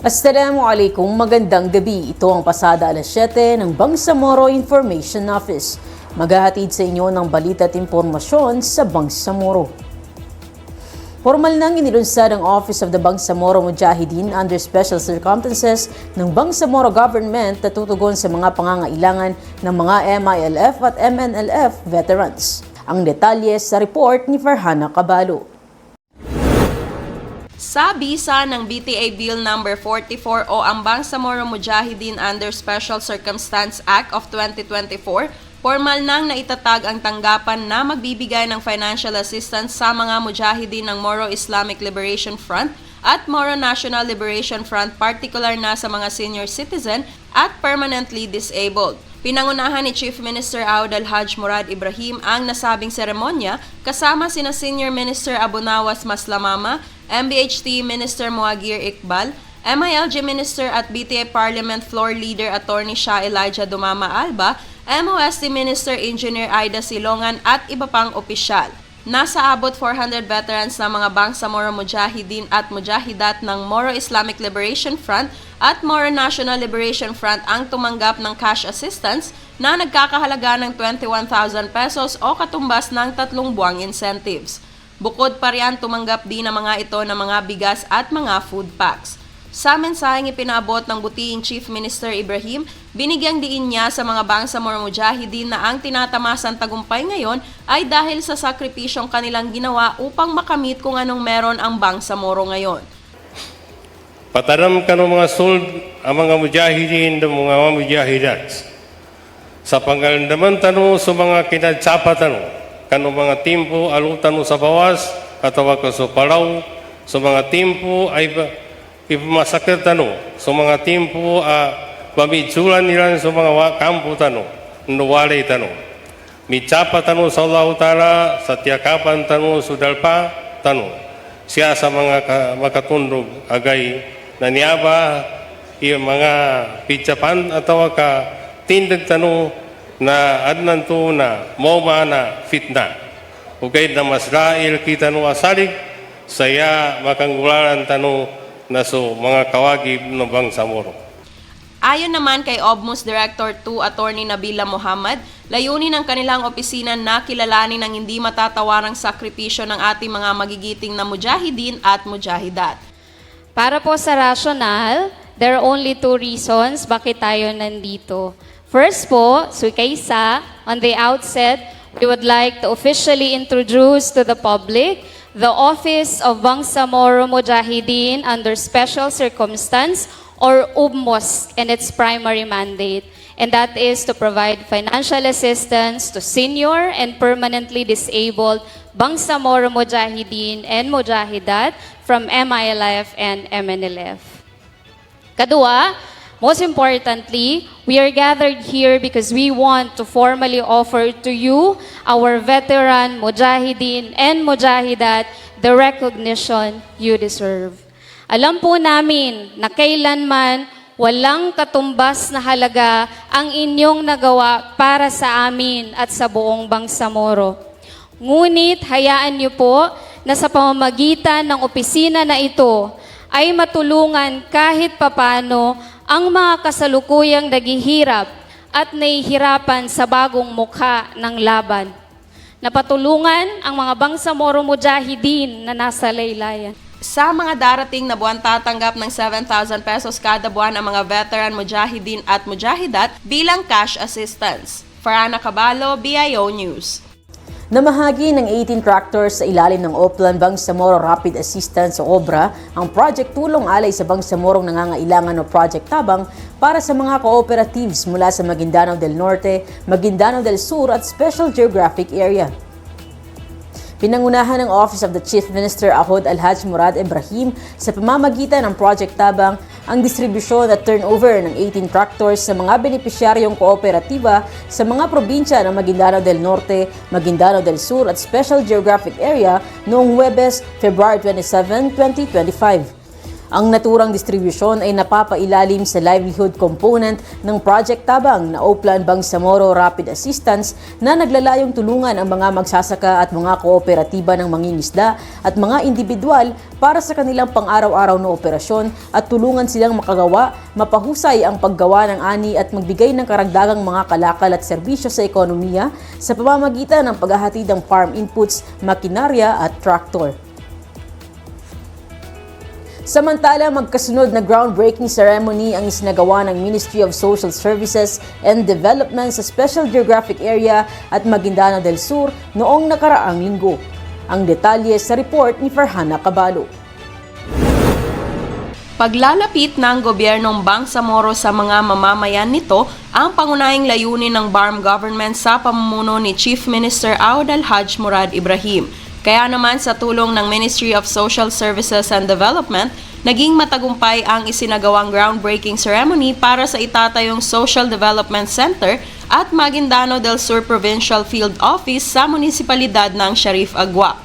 Assalamu alaikum, magandang gabi. Ito ang pasada alas 7 ng Bangsamoro Information Office. Maghahatid sa inyo ng balita at impormasyon sa Bangsamoro. Formal nang inilunsad ang Office of the Bangsamoro Mujahideen under special circumstances ng Bangsamoro Government na tutugon sa mga pangangailangan ng mga MILF at MNLF veterans. Ang detalye sa report ni Farhana Cabalo. Sa bisa ng BTA Bill No. 44 o ang Bangsamoro Mujahideen Under Special Circumstance Act of 2024, formal nang naitatag ang tanggapan na magbibigay ng financial assistance sa mga mujahideen ng Moro Islamic Liberation Front at Moro National Liberation Front particular na sa mga senior citizen at permanently disabled. Pinangunahan ni Chief Minister Aoud Al-Haj Murad Ibrahim ang nasabing seremonya kasama sina Senior Minister Abunawas Maslamama, MBHT Minister Muagir Iqbal, MILG Minister at BTA Parliament Floor Leader Attorney Shah Elijah Dumama Alba, MOST Minister Engineer Aida Silongan at iba pang opisyal. Nasa abot 400 veterans ng mga Bangsamoro Mujahideen at Mujahidat ng Moro Islamic Liberation Front at Moro National Liberation Front ang tumanggap ng cash assistance na nagkakahalaga ng 21,000 pesos o katumbas ng tatlong buwang incentives. Bukod pa riyan, tumanggap din ang mga ito ng mga bigas at mga food packs. Sa mensaheng ipinabot ng butiing Chief Minister Ibrahim, binigyang diin niya sa mga Bangsamoro Mujahideen na ang tinatamasang tagumpay ngayon ay dahil sa sakripisyong kanilang ginawa upang makamit kung anong meron ang Bangsamoro ngayon. Pataram ka ng mga sold ang mga mujahidin ng mga mujahidat. Sa panggalandaman tano sa mga kinatsapa tano, kanong mga timpo alutan mo sa bawas, atawa ka sa palaw, sa mga timpo ay ipamasakit tano, sa mga timpo a pamidsulan nila sa mga kampo tano, nuwalay tano. Mitsapa tano sa Allah Ta'ala, sa tiyakapan tano sudalpa tano. Siya sa mga ka- makatundog agay na niyaba yung mga pitsapan atawa ka tindag tano na adnan to na moma na fitna. Ugay na mas lail kita no asalig saya makanggularan tano na so mga kawagib ng bangsamoro. Ayon naman kay OBMUS Director 2 Attorney Nabila Muhammad, layunin ng kanilang opisina na kilalanin ang hindi matatawarang sakripisyo ng ating mga magigiting na mujahidin at mujahidat. Para po sa rational, there are only two reasons bakit tayo nandito. First po, so kaysa, on the outset, we would like to officially introduce to the public the Office of Bangsamoro Mujahideen under Special Circumstance or UBMOS and its primary mandate. And that is to provide financial assistance to senior and permanently disabled Bangsamoro Mujahideen and Mujahidat from MILF and MNLF. Kadua, most importantly, we are gathered here because we want to formally offer to you, our veteran Mujahideen and Mujahidat, the recognition you deserve. Alam po namin na kailanman walang katumbas na halaga ang inyong nagawa para sa amin at sa buong Bangsamoro. Ngunit hayaan niyo po na sa pamamagitan ng opisina na ito ay matulungan kahit papano ang mga kasalukuyang naghihirap at nahihirapan sa bagong mukha ng laban. Napatulungan ang mga Bangsamoro Mujahideen na nasa laylayan. Sa mga darating na buwan tatanggap ng 7,000 pesos kada buwan ang mga veteran mujahidin at mujahidat bilang cash assistance. Farana Cabalo, BIO News. Namahagi ng 18 tractors sa ilalim ng Oplan Bangsamoro Rapid Assistance o OBRA ang Project Tulong Alay sa Bangsamorong nangangailangan o Project Tabang para sa mga cooperatives mula sa Maguindanao del Norte, Maguindanao del Sur at Special Geographic Area. Pinangunahan ng Office of the Chief Minister Ahod Alhaj Murad Ibrahim sa pamamagitan ng Project Tabang ang distribusyon at turnover ng 18 tractors sa mga benepisyaryong kooperatiba sa mga probinsya ng Maguindanao del Norte, Maguindanao del Sur at Special Geographic Area noong Huwebes, February 27, 2025. Ang naturang distribusyon ay napapailalim sa livelihood component ng Project Tabang na Oplan Bangsamoro Rapid Assistance na naglalayong tulungan ang mga magsasaka at mga kooperatiba ng mangingisda at mga individual para sa kanilang pang-araw-araw na operasyon at tulungan silang makagawa, mapahusay ang paggawa ng ani at magbigay ng karagdagang mga kalakal at serbisyo sa ekonomiya sa pamamagitan ng paghahatid ng farm inputs, makinarya at traktor. Samantala, magkasunod na groundbreaking ceremony ang isinagawa ng Ministry of Social Services and Development sa Special Geographic Area at Maguindana del Sur noong nakaraang linggo. Ang detalye sa report ni Farhana Cabalo. Paglalapit ng gobyernong Bangsamoro sa mga mamamayan nito ang pangunahing layunin ng BARM government sa pamumuno ni Chief Minister Aoud Al-Hajj Murad Ibrahim. Kaya naman sa tulong ng Ministry of Social Services and Development, naging matagumpay ang isinagawang groundbreaking ceremony para sa itatayong Social Development Center at Maguindano del Sur Provincial Field Office sa munisipalidad ng Sharif Agua.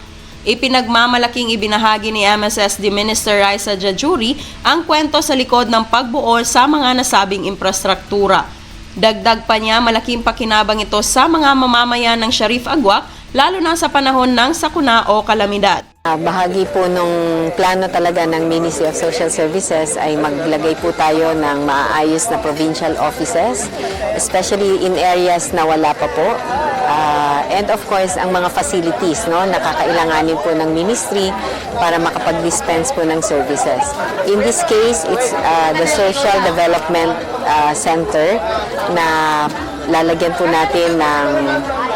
Ipinagmamalaking ibinahagi ni MSSD Minister Raisa Jajuri ang kwento sa likod ng pagbuo sa mga nasabing infrastruktura. Dagdag pa niya malaking pakinabang ito sa mga mamamayan ng Sharif Agua lalo na sa panahon ng sakuna o kalamidad. Ah, Bahagi po nung plano talaga ng Ministry of Social Services ay maglagay po tayo ng maayos na provincial offices, especially in areas na wala pa po. Ah, and of course, ang mga facilities no, na kakailanganin po ng ministry para makapag-dispense po ng services. In this case, it's ah, the Social Development ah, Center na lalagyan po natin ng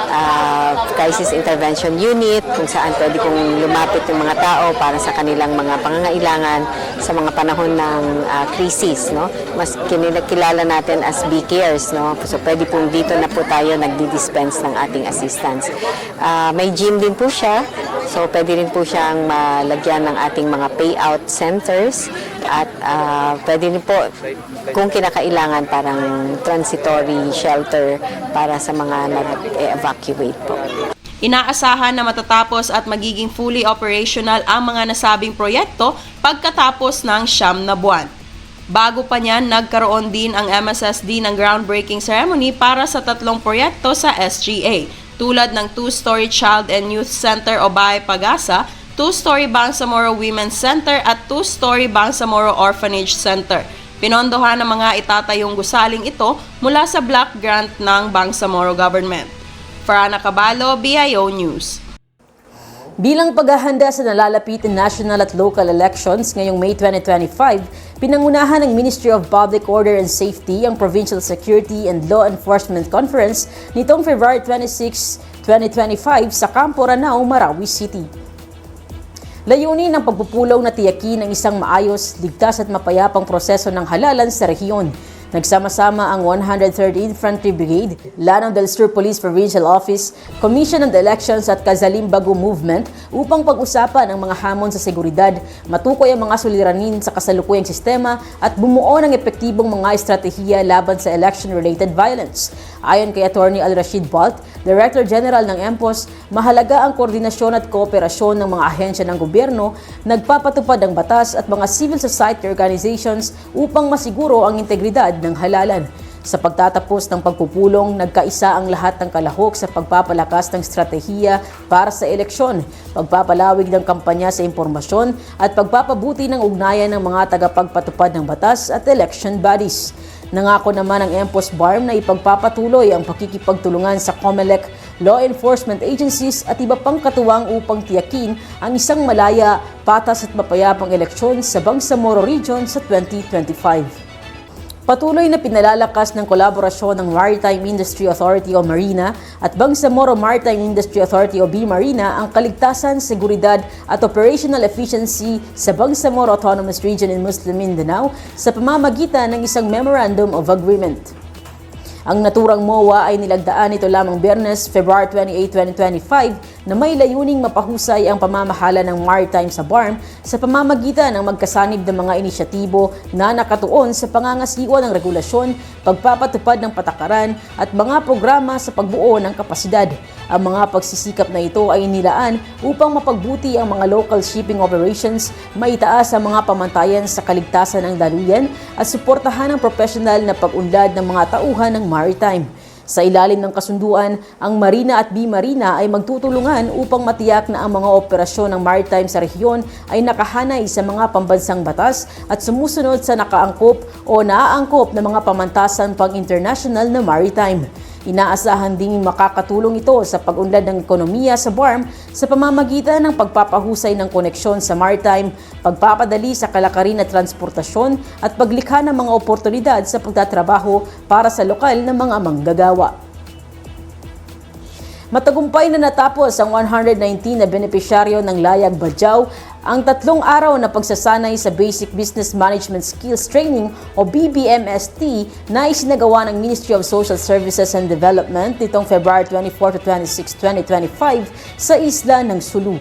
ah, crisis intervention unit kung saan pwede kong lumapit yung mga tao para sa kanilang mga pangangailangan sa mga panahon ng ah, crisis no? Mas kinila- kilala natin as B-cares no? So pwede po dito na po tayo nagdi-dispense ng ating assistance. Ah, may gym din po siya. So pwede rin po siyang malagyan ng ating mga payout centers at ah, pwede rin po kung kinakailangan parang transitory shelter para sa mga nag-evacuate po. Inaasahan na matatapos at magiging fully operational ang mga nasabing proyekto pagkatapos ng siyam na buwan. Bago pa niyan, nagkaroon din ang MSSD ng groundbreaking ceremony para sa tatlong proyekto sa SGA, tulad ng two-story Child and Youth Center o Bahay Pagasa, two-story Bangsamoro Women's Center at two-story Bangsamoro Orphanage Center. Pinondohan ng mga itatayong gusaling ito mula sa block grant ng Bangsamoro Government. Farana Cabalo, BIO News. Bilang paghahanda sa nalalapit na national at local elections ngayong May 2025, pinangunahan ng Ministry of Public Order and Safety ang Provincial Security and Law Enforcement Conference nitong February 26, 2025 sa Campo Ranao, Marawi City. Layunin ng pagpupulong na tiyakin ng isang maayos, ligtas at mapayapang proseso ng halalan sa rehiyon. Nagsama-sama ang 130 Infantry Brigade, Lanao del Sur Police Provincial Office, Commission on Elections at Kazalim Bago Movement upang pag-usapan ang mga hamon sa seguridad, matukoy ang mga suliranin sa kasalukuyang sistema at bumuo ng epektibong mga estratehiya laban sa election-related violence. Ayon kay Attorney Al-Rashid Balt, Director General ng EMPOS, mahalaga ang koordinasyon at kooperasyon ng mga ahensya ng gobyerno, nagpapatupad ng batas at mga civil society organizations upang masiguro ang integridad ng halalan. Sa pagtatapos ng pagpupulong, nagkaisa ang lahat ng kalahok sa pagpapalakas ng stratehiya para sa eleksyon, pagpapalawig ng kampanya sa impormasyon at pagpapabuti ng ugnayan ng mga tagapagpatupad ng batas at election bodies. Nangako naman ang EMPOS BARM na ipagpapatuloy ang pakikipagtulungan sa COMELEC, law enforcement agencies at iba pang katuwang upang tiyakin ang isang malaya, patas at mapayapang eleksyon sa Bangsamoro Region sa 2025. Patuloy na pinalalakas ng kolaborasyon ng Maritime Industry Authority o Marina at Bangsamoro Maritime Industry Authority o B-Marina ang kaligtasan, seguridad at operational efficiency sa Bangsamoro Autonomous Region in Muslim Mindanao sa pamamagitan ng isang Memorandum of Agreement. Ang naturang MOA ay nilagdaan nito lamang Biyernes, February 28, 2025 na may layuning mapahusay ang pamamahala ng maritime sa BARM sa pamamagitan ng magkasanib ng mga inisyatibo na nakatuon sa pangangasiwa ng regulasyon, pagpapatupad ng patakaran at mga programa sa pagbuo ng kapasidad. Ang mga pagsisikap na ito ay nilaan upang mapagbuti ang mga local shipping operations, maitaas ang mga pamantayan sa kaligtasan ng daluyan at suportahan ang profesional na pag-unlad ng mga tauhan ng maritime. Sa ilalim ng kasunduan, ang Marina at B-Marina ay magtutulungan upang matiyak na ang mga operasyon ng maritime sa rehiyon ay nakahanay sa mga pambansang batas at sumusunod sa nakaangkop o naaangkop na mga pamantasan pang-international na maritime. Inaasahan ding makakatulong ito sa pag-unlad ng ekonomiya sa BARM sa pamamagitan ng pagpapahusay ng koneksyon sa maritime, pagpapadali sa kalakarin at transportasyon at paglikha ng mga oportunidad sa pagtatrabaho para sa lokal na mga manggagawa. Matagumpay na natapos ang 119 na benepisyaryo ng Layag Bajaw ang tatlong araw na pagsasanay sa Basic Business Management Skills Training o BBMST na isinagawa ng Ministry of Social Services and Development nitong February 24 to 26, 2025 sa isla ng Sulu.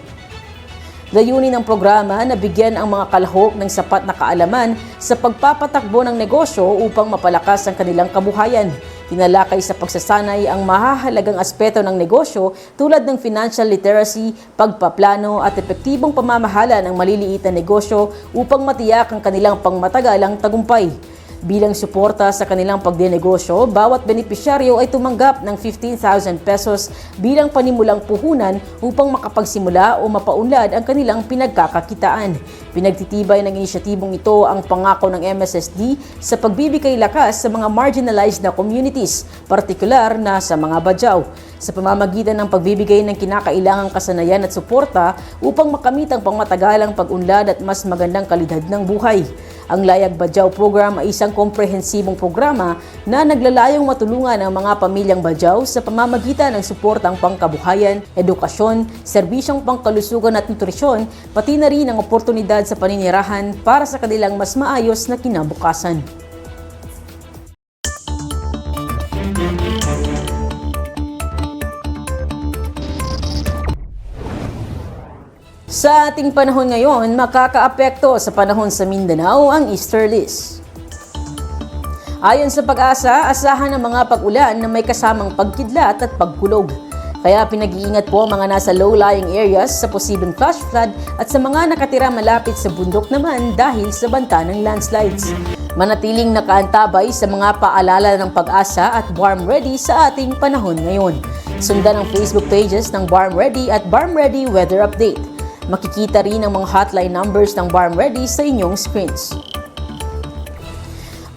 Layunin ng programa na bigyan ang mga kalahok ng sapat na kaalaman sa pagpapatakbo ng negosyo upang mapalakas ang kanilang kabuhayan. Tinalakay sa pagsasanay ang mahahalagang aspeto ng negosyo tulad ng financial literacy, pagpaplano at epektibong pamamahala ng maliliit na negosyo upang matiyak ang kanilang pangmatagalang tagumpay. Bilang suporta sa kanilang pagdenegosyo, bawat benepisyaryo ay tumanggap ng 15,000 pesos bilang panimulang puhunan upang makapagsimula o mapaunlad ang kanilang pinagkakakitaan. Pinagtitibay ng inisyatibong ito ang pangako ng MSSD sa pagbibigay lakas sa mga marginalized na communities, partikular na sa mga badyaw sa pamamagitan ng pagbibigay ng kinakailangang kasanayan at suporta upang makamit ang pangmatagalang pag-unlad at mas magandang kalidad ng buhay. Ang Layag Badyaw Program ay isang komprehensibong programa na naglalayong matulungan ang mga pamilyang Badyaw sa pamamagitan ng suportang pangkabuhayan, edukasyon, serbisyong pangkalusugan at nutrisyon, pati na rin ang oportunidad sa paninirahan para sa kanilang mas maayos na kinabukasan. Sa ating panahon ngayon, makakaapekto sa panahon sa Mindanao ang easterlies. Ayon sa pag-asa, asahan ang mga pag-ulan na may kasamang pagkidlat at pagkulog. Kaya pinag-iingat po ang mga nasa low-lying areas sa posibleng flash flood at sa mga nakatira malapit sa bundok naman dahil sa banta ng landslides. Manatiling nakaantabay sa mga paalala ng pag-asa at Barm Ready sa ating panahon ngayon. Sundan ang Facebook pages ng Barm Ready at Barm Ready Weather Update. Makikita rin ang mga hotline numbers ng Barm Ready sa inyong screens.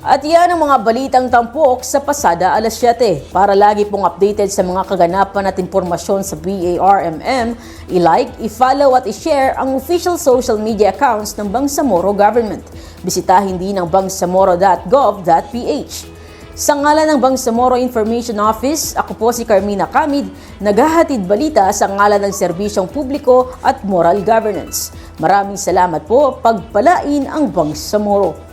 At yan ang mga balitang tampok sa pasada alas 7. Para lagi pong updated sa mga kaganapan at impormasyon sa BARMM, i-like, i-follow at i-share ang official social media accounts ng Bangsamoro Government. Bisitahin din ang bangsamoro.gov.ph. Sa ngalan ng Bangsamoro Information Office, ako po si Carmina Kamid, naghahatid balita sa ngalan ng serbisyong publiko at moral governance. Maraming salamat po, pagpalain ang Bangsamoro.